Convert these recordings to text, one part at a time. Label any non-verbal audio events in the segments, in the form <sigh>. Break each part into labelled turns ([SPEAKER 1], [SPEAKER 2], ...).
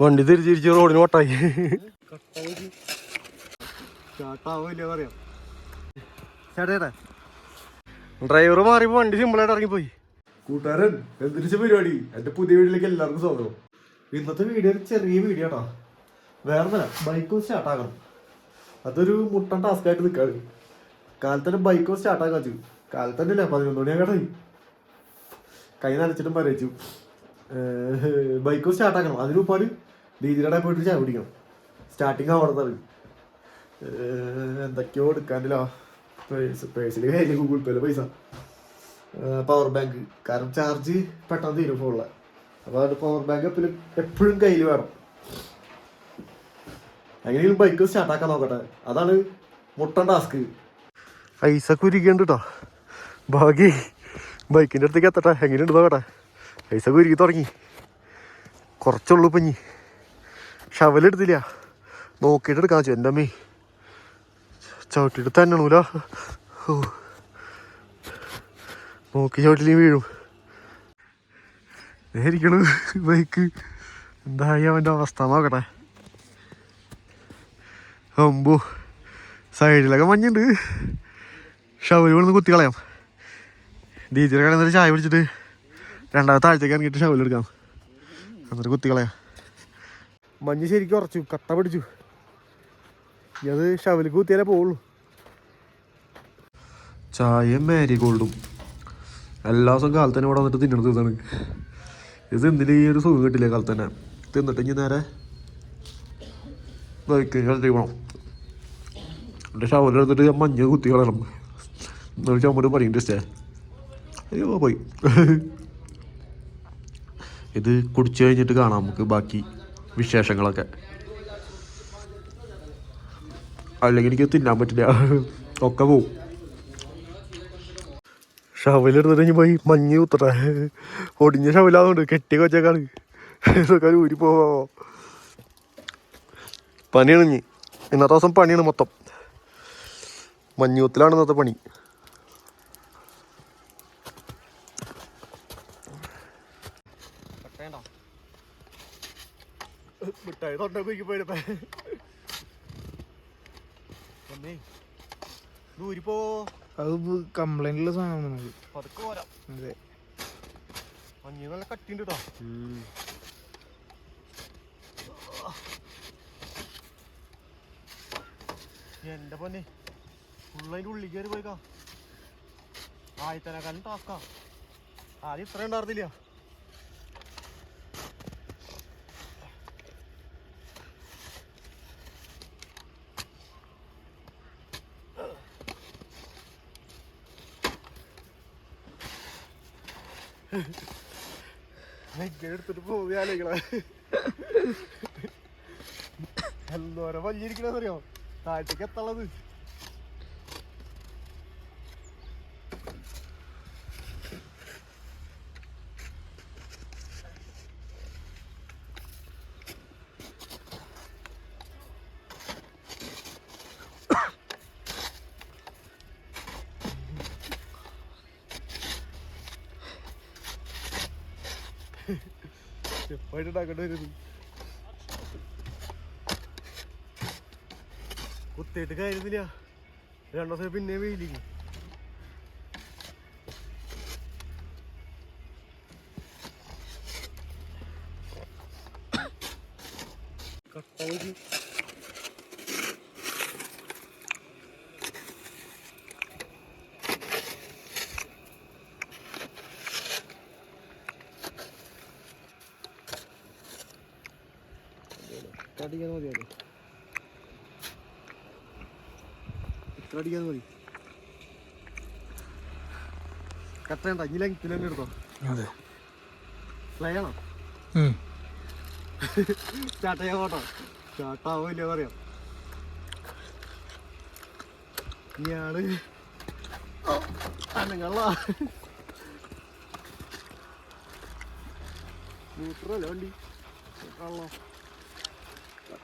[SPEAKER 1] വണ്ടി തിരിച്ചിരിച്ച് തിരിച്ച് റോഡിന് ഓട്ടായി ഡ്രൈവർ മാറിയപ്പോ വണ്ടി സിമ്പിളായിട്ട് ഇറങ്ങിപ്പോയി. കൂട്ടുകാരൻ എന്തിരിച്ച പരിപാടി? എന്റെ പുതിയ വീട്ടിലേക്ക് എല്ലാവർക്കും സ്വാഗതം. ഇന്നത്തെ വീഡിയോ ചെറിയ വീഡിയോ കേട്ടോ. വേറെ ബൈക്ക് സ്റ്റാർട്ട് ആക്കണം. അതൊരു മുട്ടൻ ടാസ്ക് ആയിട്ട് നിൽക്കാണ് കാലത്തന്നെ ബൈക്ക് സ്റ്റാർട്ട് ആക്കാൻ വെച്ചു. കാലത്തന്നെ അല്ലേ പതിനൊന്ന് മണിയാ കേട്ടായി കൈ നനച്ചിട്ടും പരച്ചു. ബൈക്ക് സ്റ്റാർട്ട് ആക്കണം. അതിന് ഡീജിലടെ പോയിട്ട് ചായ പിടിക്കണം സ്റ്റാർട്ടിങ് നിന്ന് എന്തൊക്കെയോ എടുക്കാനില്ലോ പേഴ്സ് പേഴ്സിൽ കയ്യിൽ ഗൂഗിൾ പേയിൽ പൈസ. പവർ ബാങ്ക് കാരണം ചാർജ് പെട്ടെന്ന് തീരും ഫോണിലെ അപ്പോൾ അത് പവർ ബാങ്ക് എപ്പോഴും എപ്പോഴും കയ്യിൽ വേണം. എങ്ങനെയെങ്കിലും ബൈക്ക് സ്റ്റാർട്ട് ആക്കാൻ നോക്കട്ടെ. അതാണ് മുട്ടൻ ടാസ്ക് ഐസ കുരുക്കുണ്ട് കേട്ടോ ബൈക്കിന്റെ അടുത്തേക്ക് എത്തട്ടെ. എങ്ങനെയുണ്ട് നോക്കട്ടെ. ഐസ കുരുക്കി തുടങ്ങി. കുറച്ചുള്ളൂ പഞ്ഞി ഷവലെടുത്തില്ല. നോക്കിയിട്ട് എടുക്കാൻ വെച്ചു എന്റെ അമ്മേ. ചവിട്ടിയിട്ട് തന്നണൂല ഓ നോക്കി ചവിട്ടിലും വീഴും. നേരിക്കണു ബൈക്ക് എന്തായി അവന്റെ അവസ്ഥ? നോക്കട്ടെ. അമ്പോ സൈഡിലൊക്കെ മഞ്ഞുണ്ട്. ഷവൽ വീണ് കുത്തി കളയാം. ഡീജിലെ കിടന്നിട്ട് ചായ പിടിച്ചിട്ട് രണ്ടാമത്തെ ആഴ്ചക്ക് ഇറങ്ങിയിട്ട് ഷവൽ എടുക്കാം. എന്നിട്ട് കുത്തി കളയാം. മഞ്ഞ് ശരിക്കും ഉറച്ചു കട്ട പിടിച്ചു. ഇനി അത് ഷവലിക്ക് കുത്തിയാലേ പോവുള്ളൂ. ചായയും മാരി ഗോൾഡും എല്ലാ ദിവസവും കാലത്ത് തന്നെ ഇവിടെ വന്നിട്ട് തിന്നണത് ഇതാണ്. ഇത് എന്തിനും ഈ ഒരു സുഖം കിട്ടില്ല കാലത്ത് തന്നെ തിന്നിട്ട് ഇനി നേരെ കളത്തി പോകണം എന്റെ ഷവൽ എടുത്തിട്ട് ഞാൻ മഞ്ഞ് കുത്തി കളയണം. എന്നാൽ ചമ്മര് പറയും ടെസ്റ്റേ അയ്യോ പോയി. ഇത് കുടിച്ചു കഴിഞ്ഞിട്ട് കാണാം നമുക്ക് ബാക്കി. വിശേഷങ്ങളൊക്കെ. അല്ലെങ്കിൽ എനിക്ക് തിന്നാൻ പറ്റില്ല. ഒക്കെ പോവും. ഷവലെടുത്തിട്ട് ഇനി പോയി മഞ്ഞ് കുത്തട്ടെ. ഒടിഞ്ഞ ഷവലാകുന്നുണ്ട് കെട്ടി കൊച്ചേക്കാണ്. ഇതൊക്കെ ഊരി പോവാ. പണിയാണ് ഇനി. ഇന്നത്തെ ദിവസം പണിയാണ് മൊത്തം. മഞ്ഞൂത്തിലാണ് ഇന്നത്തെ പണി. തൊണ്ട കുഴിക്ക് പോയിപ്പേ ദൂരിപ്പോ
[SPEAKER 2] അത് കംപ്ലൈന്റ് ഉള്ള സാധനം നമുക്ക്
[SPEAKER 1] പതുക്കെ പോരാം.
[SPEAKER 2] അതെ.
[SPEAKER 1] മഞ്ഞ നല്ല കട്ടിണ്ട് കേട്ടോ എന്റെ പൊന്നെ. ഫുള്ളതിന്റെ ഉള്ളിൽ കയറി പോയിക്കാ. ആയിരത്തേക്കാളും ടാസ്കാ ആദ്യം ഇത്ര ഉണ്ടായിരുന്നില്ല. എടുത്തിട്ട് പോവുകയാലോകളെ എന്തോരം വലിയിരിക്കണെന്നറിയോ താഴത്തേക്ക് എത്തുള്ളത് എപ്പോഴും ഉണ്ടാക്കേണ്ടി വരുന്നത് കുത്തിയിട്ട് കാര്യമില്ല. രണ്ടു ദിവസം പിന്നെ വെയിലേക്ക് കട്ട അടിക്കാൻ മതിയല്ലോ ഇത്ര അടിക്കാൻ മതി. ഇനി ലെങ്ത്തിൽ തന്നെ എടുത്തോ.
[SPEAKER 2] അതെ.
[SPEAKER 1] സ്റ്റാർട്ട് ചെയ്യാൻ പോട്ടോ. സ്റ്റാർട്ട് ആവോ ഇല്ലയോ ഇയാൾ അനങ്ങള ന്യൂട്രല്ലേ വണ്ടി? കള്ളോ ബാറ്ററി തവണ വീണോ
[SPEAKER 2] ഡൗൺ ആയിക്കണോ
[SPEAKER 1] ഇല്ല തക്കണ മേടിക്കാം ബാറ്ററി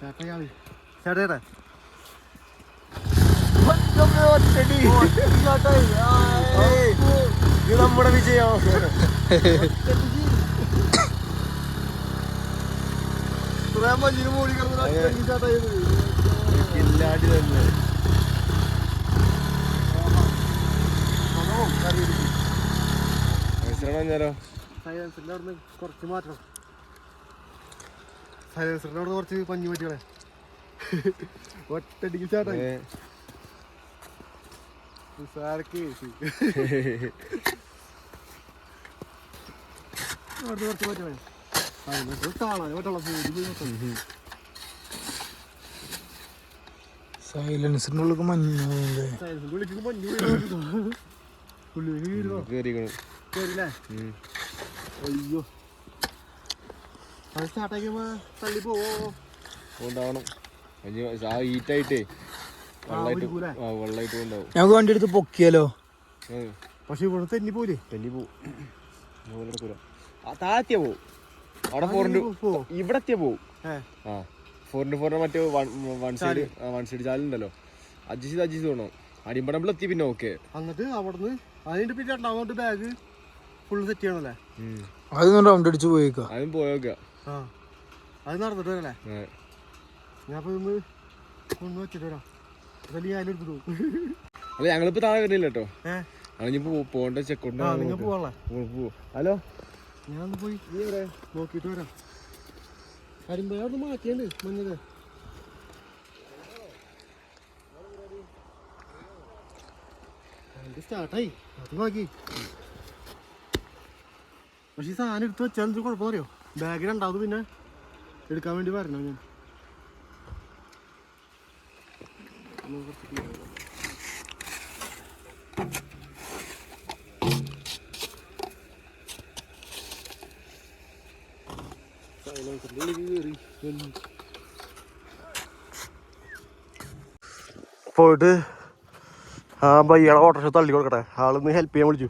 [SPEAKER 1] ചേട്ടായി ചേട്ടാ ഇത് നമ്മുടെ വിജയം. <laughs> കില്ലാടി തന്നെ
[SPEAKER 3] മനസ്സിലാണോ
[SPEAKER 1] കുറച്ച് മാറ്റണം സൈലൻസറിന്റെ അവിടെ കുറച്ച് പഞ്ഞു പറ്റികളെ ഒറ്റടിക്ക് അവിടുന്ന് കുറച്ച് മാറ്റണേ <laughs>
[SPEAKER 2] സൈലൻസിന്റെ ഉള്ളിൽ മഞ്ഞ
[SPEAKER 1] അയ്യോ. അത് സ്റ്റാർട്ടാക്കിയപ്പോ തള്ളി പോവോ?
[SPEAKER 3] ഉണ്ടാവണം അഞ്ഞ് ആ ഹീറ്റായിട്ടേ വെള്ളമായിട്ട്
[SPEAKER 1] പിടിക്കൂലേ?
[SPEAKER 3] ആ വെള്ളമായിട്ട് ഉണ്ടാവും
[SPEAKER 2] ഞങ്ങൾക്ക് വണ്ടി എടുത്ത് പൊക്കിയാലോ?
[SPEAKER 1] പക്ഷെ ഇവിടെ തെന്നി പോലെ
[SPEAKER 3] തെന്നി പോവും താത്തിയ പോവും. അവിടെ ഫോറിന്റെ
[SPEAKER 1] പോവോ?
[SPEAKER 3] ഇവിടെ എത്തിയാ പോവും.
[SPEAKER 1] ഏ.
[SPEAKER 3] ആ ഫോറിന്റെ ഫോറിന്റെ മറ്റേ വൺ സൈഡ് വൺ സൈഡ് ചാലുണ്ടല്ലോ അജിസ് അഡ്ജസ്റ്റ് ചെയ്യണം അടിമ്പടമ്പിൾ എത്തി പിന്നെ ഓക്കെ
[SPEAKER 1] എന്നിട്ട് അവിടുന്ന് അതിന്റെ പിന്നെ രണ്ടാമത്തെ ബാഗ് ഫുള്ള് സെറ്റ് ചെയ്യണല്ലേ?
[SPEAKER 2] അതൊന്നും റൗണ്ട് അടിച്ച് പോയേക്കാ.
[SPEAKER 3] അതും പോയോക്ക.
[SPEAKER 1] ആ. അത് നടന്നിട്ട് വരല്ലേ? ഞാൻ ഇന്ന് ഒന്ന് വെച്ചിട്ട് വരാം. അതല്ലേ ഞാൻ എടുത്തിട്ട് പോകും
[SPEAKER 3] അല്ല ഞങ്ങളിപ്പോ താഴെ വരുന്നില്ല കേട്ടോ ഞങ്ങളിപ്പോ പോകണ്ട ചെക്കൗണ്ട് ഹലോ?
[SPEAKER 1] ഞാൻ പോയി നീ എവിടെ നോക്കിയിട്ട് വരാം. കരിമ്പോ അവിടെ മാറ്റിയുണ്ട് മഞ്ഞത് സ്റ്റാർട്ടായി. അത് ബാക്കി പക്ഷെ ഈ സാധനം എടുത്ത് വെച്ചാൽ എന്തൊരു കുഴപ്പം അറിയോ ബാഗ് രണ്ടാമത് പിന്നെ എടുക്കാൻ വേണ്ടി വരണം ഞാൻ. പോയിട്ട് ആ ബയ്യാളെ ഓട്ടോറിക്ഷ തള്ളി കൊടുക്കട്ടെ. ആളൊന്ന് ഹെൽപ്പ് ചെയ്യാൻ വിളിച്ചു.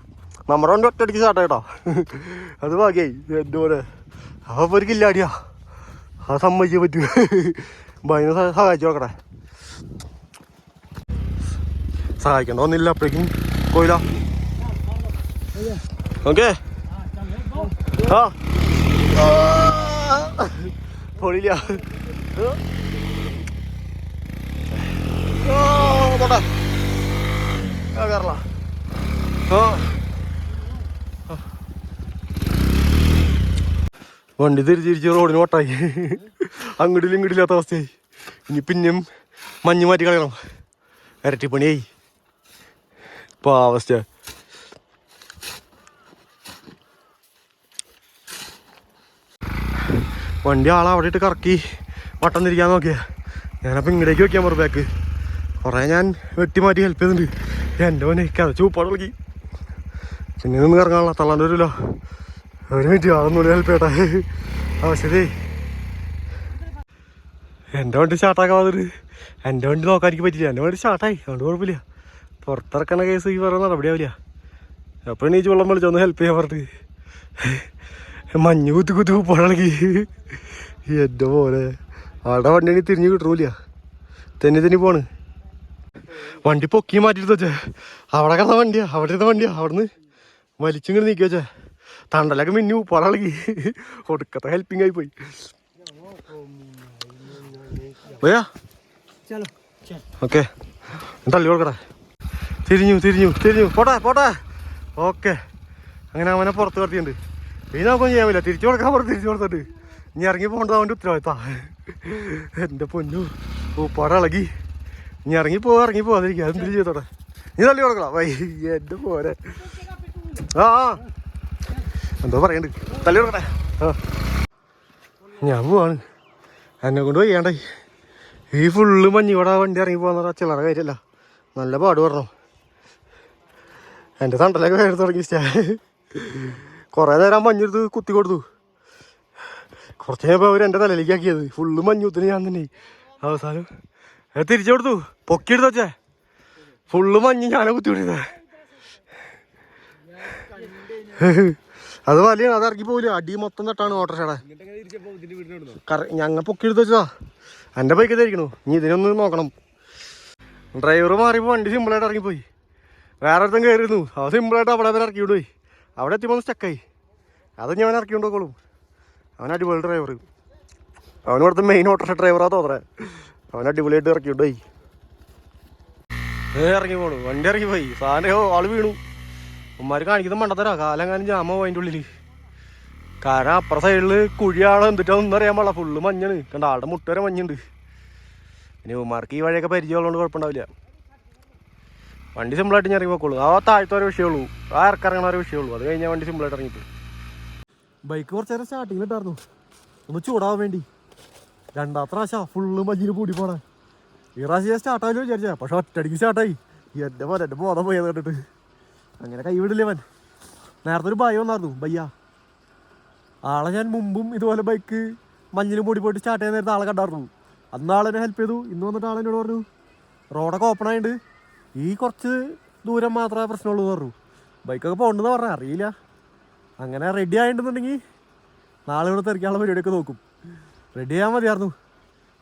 [SPEAKER 1] നമ്മുടെ കൊണ്ട് ഒറ്റയടിക്ക് സ്റ്റാർട്ട് കേട്ടോ അത് ഭാഗ്യായി. എന്റെ പോലെ അപ്പോൾ ഒരു കില്ലാടിയാ അത് സമ്മതിക്കാൻ പറ്റൂ. ബൈനെ സഹായിച്ചു നോക്കട്ടെ. സഹായിക്കണ്ട ഒന്നില്ല അപ്പോഴേക്കും. കോയില ഓക്കെ. ആ. <laughs> പൊളിയില്ല. പോട്ടെ. കയറല വണ്ടി തിരിച്ചിരിച്ച് തിരിച്ച് റോഡിന് ഓട്ടായി അങ്ങോട്ടിലും ഇങ്ങോട്ടില്ലാത്ത അവസ്ഥയായി. ഇനി പിന്നെയും മഞ്ഞ് മാറ്റി കളയണം. ഇരട്ടിപ്പണിയായി ഇപ്പോൾ അവസ്ഥ വണ്ടി ആളെ അവിടെ ഇട്ട് കറക്കി വട്ടം തിരിക്കാൻ നോക്കിയ. ഞാനപ്പോൾ ഇങ്ങടേക്ക് വെക്കാൻ പറഞ്ഞു ബാക്ക് കുറേ ഞാൻ വെട്ടി മാറ്റി ഹെൽപ്പ് ചെയ്തിട്ടുണ്ട്. എന്റെ മോനെ കഥ ചൂപ്പാട് വിളിക്കി. പിന്നെ നിന്ന് ഇറങ്ങാനുള്ള തള്ളാണ്ട് വരുമല്ലോ ഒരു മിനിറ്റ് ആളൊന്നും ഹെൽപ്പ് ചെയ്യട്ടെ. ആവശ്യതേ എന്റെ വണ്ടി സ്റ്റാർട്ടാക്കാതെ എന്റെ വണ്ടി നോക്കാൻ എനിക്ക് പറ്റില്ല എന്റെ വണ്ടി സ്റ്റാർട്ടായി അതുകൊണ്ട് കുഴപ്പമില്ല. പുറത്തിറക്കണ കേസ് ഈ പറയുന്ന നടപടിയാവില്ല. അപ്പോൾ എണീച്ച് വെള്ളം വിളിച്ചൊന്ന് ഹെൽപ്പ് ചെയ്യാൻ പറഞ്ഞിട്ട്. മഞ്ഞ് കുത്തി കുത്തി ഉപ്പാണെങ്കിൽ എന്റെ പോലെ അവിടെ വണ്ടി എനിക്ക് തിരിഞ്ഞ് കിട്ടൂല തന്നെ തന്നെ പോണ്. വണ്ടി പൊക്കി മാറ്റിയെടുത്ത് വെച്ചേ. അവിടെ കിടന്ന വണ്ടിയാ. അവിടെ ഇരുന്ന വണ്ടിയാ. അവിടുന്ന് വലിച്ചിങ്ങനെ നീക്കി വെച്ചേ. തണ്ടലൊക്കെ മിന്നു പോളകി ഒടുക്കത്തെ ഹെൽപ്പിംഗ് ആയി പോയി. ഓക്കെ. തള്ളി കൊടുക്കടാ. തിരിഞ്ഞു തിരിഞ്ഞു തിരിഞ്ഞു. പോട്ടെ പോട്ടെ. ഓക്കെ. അങ്ങനെ അവനെ പുറത്ത് കടത്തിയുണ്ട് ഇനി ചെയ്യാൻ പറ്റില്ല. തിരിച്ചു കൊടുക്കാൻ പറഞ്ഞു തിരിച്ചു കൊടുത്തിട്ട്. ഇനി ഇറങ്ങി പോകേണ്ടത് അവന്റെ ഉത്തരവാദിത്താ. എന്റെ പൊന്നു ഉപ്പാട് ഇളകി. ഇനി ഇറങ്ങി പോവാ ഇറങ്ങി പോവാതിരിക്കുക അതെന്തിരി ചെയ്തോടെ? നീ തള്ളി കൊടുക്കണം. വൈ എന്റെ പോരെ ആ. എന്തോ പറയണ്ട്. തള്ളി കൊടുക്കട്ടെ. ആ. ഞാൻ പോവാണ്. എന്നെ കൊണ്ട് വയ്യാണ്ടേ ഈ ഫുള്ള് മഞ്ഞിവിടെ വണ്ടി ഇറങ്ങി പോകുന്ന ചില്ലറ കാര്യമല്ല. നല്ല പാട് പറഞ്ഞു എന്റെ തണ്ടലൊക്കെ വേറെ തുടങ്ങി സ്റ്റാ കുറേ നേരം മഞ്ഞെടുത്ത് കുത്തി കൊടുത്തു. കുറച്ച് കഴിഞ്ഞപ്പോൾ അവർ എന്റെ തലയിലേക്ക് ആക്കിയത്. ഫുള്ള് മഞ്ഞുത്തിന് ഞാൻ തന്നെ. അവസാനം അത് തിരിച്ചു കൊടുത്തു. പൊക്കിയെടുത്തു വച്ചേ. ഫുള്ള് മഞ്ഞ് ഞാനെ കുത്തി കൊടുത്തത് അത് വലിയ അത് ഇറക്കി പോകില്ല അടി മൊത്തം തട്ടാണ്
[SPEAKER 3] ഇടുന്നു
[SPEAKER 1] കറ ഞങ്ങൾ എടുത്തു വെച്ചതാ. എന്റെ ബൈക്ക് ഇതായിരിക്കണു ഇനി ഇതിനൊന്ന് നോക്കണം. ഡ്രൈവർ മാറിയപ്പോൾ വണ്ടി സിമ്പിളായിട്ട് ഇറങ്ങിപ്പോയി. വേറെ അടുത്തും കയറിയിരുന്നു അത് സിമ്പിളായിട്ട് അവിടെ വരെ ഇറക്കി വിടുപോയി അവിടെ എത്തിയപ്പോൾ സ്റ്റക്കായി അത് ഞാൻ ഇറക്കി കൊണ്ടുപോക്കോളും അവൻ അടിപൊളി ഡ്രൈവർ അവൻ ഇവിടുത്തെ മെയിൻ ഓട്ടോ ഡ്രൈവറാ തോന്നറേ അവൻ അടിപൊളിയായിട്ട് ഇറക്കി കൊണ്ടുപോയി. ഇറങ്ങി പോണു. വണ്ടി ഇറങ്ങി പോയി. സാധനം ആൾ വീണു. ഉമ്മാര് കാണിക്കുന്ന മണ്ടത്തരാ. കാലങ്ങാനും ജാമോ അതിന്റെ ഉള്ളിൽ. കാരണം അപ്പുറ സൈഡിൽ കുഴിയാളെ എന്തിട്ടാണെന്ന് അറിയാൻ പാടില്ല. ഫുള്ള് മഞ്ഞാണ്. കണ്ട ആളുടെ മുട്ട വരെ മഞ്ഞുണ്ട്. ഇനി ഉമ്മാർക്ക് ഈ വഴിയൊക്കെ പരിചയമുള്ളതുകൊണ്ട് കുഴപ്പമുണ്ടാവില്ല. വണ്ടി സിമ്പിളായിട്ട് ഞാൻ ഇറങ്ങി പോക്കുള്ളൂ ആ താഴ്ത്തൊരു ഒരു വിഷയമുള്ളൂ ആ ഇറക്കിറങ്ങണ ഒരു വിഷയമുള്ളൂ അത് കഴിഞ്ഞാൽ വണ്ടി സിമ്പിളായിട്ട് ഇറങ്ങിയിട്ട് ബൈക്ക് കുറച്ച് നേരം സ്റ്റാർട്ടിങ് ഇട്ടായിരുന്നു. ഒന്ന് ചൂടാവാൻ വേണ്ടി. രണ്ടാമത്തെ പ്രാവശ്യം ഫുള്ള് മഞ്ഞിന് പൂടി പോണേ. ഈ പ്രാവശ്യം സ്റ്റാർട്ടായാലും വിചാരിച്ചാ. പക്ഷെ ഒറ്റടിക്ക് സ്റ്റാർട്ടായി എന്റെ പോലെ എന്റെ ബോധം പോയത് കണ്ടിട്ട്. അങ്ങനെ കൈവിടില്ലേ അവൻ നേരത്തെ ഒരു ഭയം വന്നായിരുന്നു. ബയ്യ ആളെ ഞാൻ മുമ്പും ഇതുപോലെ ബൈക്ക് മഞ്ഞിലും മൂടി പോയിട്ട് സ്റ്റാർട്ട് ചെയ്യാൻ നേരത്തെ ആളെ കണ്ടായിരുന്നു. അന്ന് ആളെന്നെ ഹെൽപ്പ് ചെയ്തു. ഇന്ന് വന്നിട്ട് ആളെന്നോട് പറഞ്ഞു റോഡൊക്കെ ഓപ്പൺ ആയിട്ട് ഈ കുറച്ച് ദൂരം മാത്രമേ പ്രശ്നമുള്ളൂ പറഞ്ഞു. ബൈക്കൊക്കെ പോകണ്ടെന്ന് പറഞ്ഞാൽ അറിയില്ല. അങ്ങനെ റെഡി ആയിട്ടുണ്ടെന്നുണ്ടെങ്കിൽ നാളെ ഇവിടെ തെറിക്കാനുള്ള പരിപാടിയൊക്കെ നോക്കും. റെഡി ചെയ്യാൻ മതിയായിരുന്നു.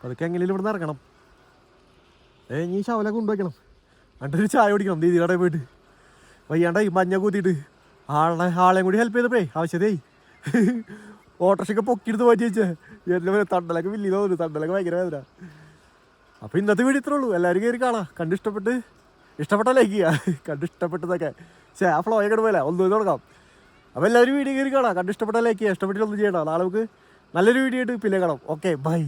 [SPEAKER 1] അതൊക്കെ എങ്ങനെയും ഇവിടെ നിന്ന് ഇറങ്ങണം. ഏ ഇനി ശവല കൊണ്ടുവയ്ക്കണം. എന്നിട്ടൊരു ചായ കുടിക്കണം ദീദി കടയിൽ പോയിട്ട്. ഈ മഞ്ഞ കൂത്തിയിട്ട്. ആളെ ആളെയും കൂടി ഹെൽപ്പ് ചെയ്തപ്പോഴേ ആവശ്യതയായി ഓട്ടോഷൊക്കെ പൊക്കിയെടുത്ത് മാറ്റി വെച്ചേ. എന്നെ തണ്ടലൊക്കെ വലിയ തോന്നുന്നു തണ്ടലൊക്കെ ഭയങ്കര വേദന. അപ്പോൾ ഇന്നത്തെ വീഡിയോ ഇത്രേ ഉള്ളൂ. എല്ലാവരും കയറി കാണാം. കണ്ടിഷ്ടപ്പെട്ട് ഇഷ്ടപ്പെട്ട ലൈക്ക് ചെയ്യുക കണ്ടിഷ്ടപ്പെട്ടതൊക്കെ ശേ ആ ഫ്ലോ ഒക്കെ പോലെ ഒന്നും തുടങ്ങാം. അപ്പോൾ എല്ലാവരും വീഡിയോ കയറി കാണാം. കണ്ടിഷ്ടപ്പെട്ട ലൈക്ക് ചെയ്യുക ഇഷ്ടപ്പെട്ടിട്ടൊന്നും ചെയ്യണം നാളെ നമുക്ക് നല്ലൊരു വീഡിയോ ആയിട്ട് പിന്നെ കാണാം. Okay bye